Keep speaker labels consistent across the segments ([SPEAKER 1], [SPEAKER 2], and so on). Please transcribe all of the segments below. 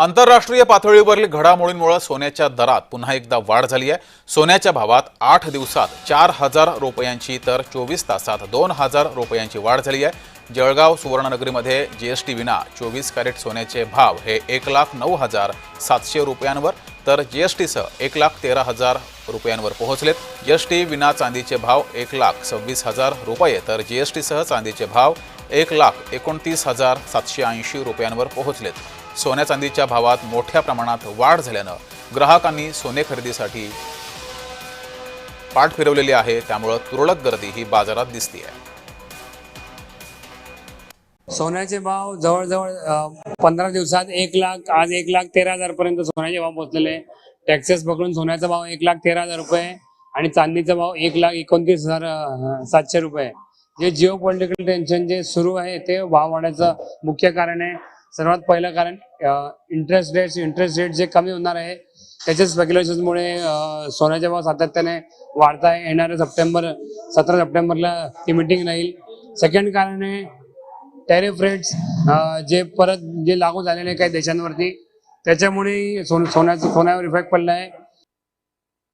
[SPEAKER 1] आंतरराष्ट्रीय पातळीवरील घडामोडींमुळे सोन्याच्या दरात पुन्हा एकदा वाढ झाली आहे. सोन्याच्या भावात आठ दिवसात चार हजार रुपयांची तर चोवीस तासात दोन हजार रुपयांची वाढ झाली आहे. जळगाव सुवर्णनगरीमध्ये जीएसटी विना चोवीस कॅरेट सोन्याचे भाव हे एक लाख नऊ हजार सातशे रुपयांवर तर जीएसटीसह एक लाख तेरा हजार रुपयांवर पोहोचलेत. जीएसटी विना चांदीचे भाव एक लाख सव्वीस हजार रुपये तर जीएसटीसह चांदीचे भाव एक लाख एकोणतीस हजार सातशे ऐंशी रुपयांवर पोहोचलेत. सोन्या चांदीच्या भावात मोठ्या प्रमाणात वाढ झाल्यानं ग्राहकांनी सोने खरेदीसाठी पाठ फिरवलेली आहे. त्यामुळं तुरळक गर्दी ही बाजारात दिसतीये.
[SPEAKER 2] सोन्याचे भाव जवळजवळ पंधरा दिवसात एक लाख आज एक लाख तेरा हजार पर्यंत सोन्याचे भाव पोहोचलेले. टॅक्सेस पकडून सोन्याचा भाव एक लाख तेरा हजार रुपये आणि चांदीचा भाव एक लाख एकोणतीस हजार सातशे रुपये. जे जिओ पॉलिटिकल टेन्शन जे सुरू आहे ते भाव वाढायचं मुख्य कारण आहे. सर्वात पहिलं कारण इंटरेस्ट रेट्स इंटरेस्ट रेट जे कमी होणार आहे त्याच्या स्पेक्युलेशनमुळे सोन्याचे भाव सातत्याने वाढत आहे येणाऱ्या सप्टेंबर सतरा सप्टेंबरला ती मिटिंग राहील. सेकंड कारण आहे टॅरिफ रेट्स जे परत जे लागू झालेले आहे काही देशांवरती त्याच्यामुळे सोन सोन्याचं सोन्यावर इफेक्ट पडला आहे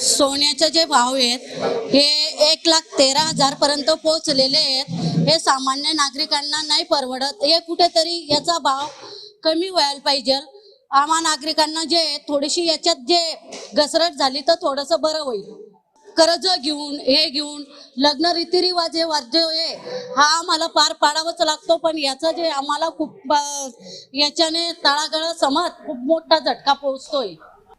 [SPEAKER 3] सोन्याचे जे भाव आहेत हे एक लाख तेरा हजार पर्यंत पोहोचलेले आहेत. हे सामान्य नागरिकांना नाही परवडत. हे कुठेतरी याचा भाव कमी व्हायला पाहिजे. आम्हा नागरिकांना जे थोडीशी याच्यात जे घसरट झाली तर थोडंसं बरं होईल. कर्ज घेऊन हे घेऊन लग्न रीतिरिवाज हे वाद्य हे हा आम्हाला पार पाडावाच लागतो. पण याचं जे आम्हाला खूप याच्याने तळागळ समाज खूप मोठा झटका पोहोचतोय.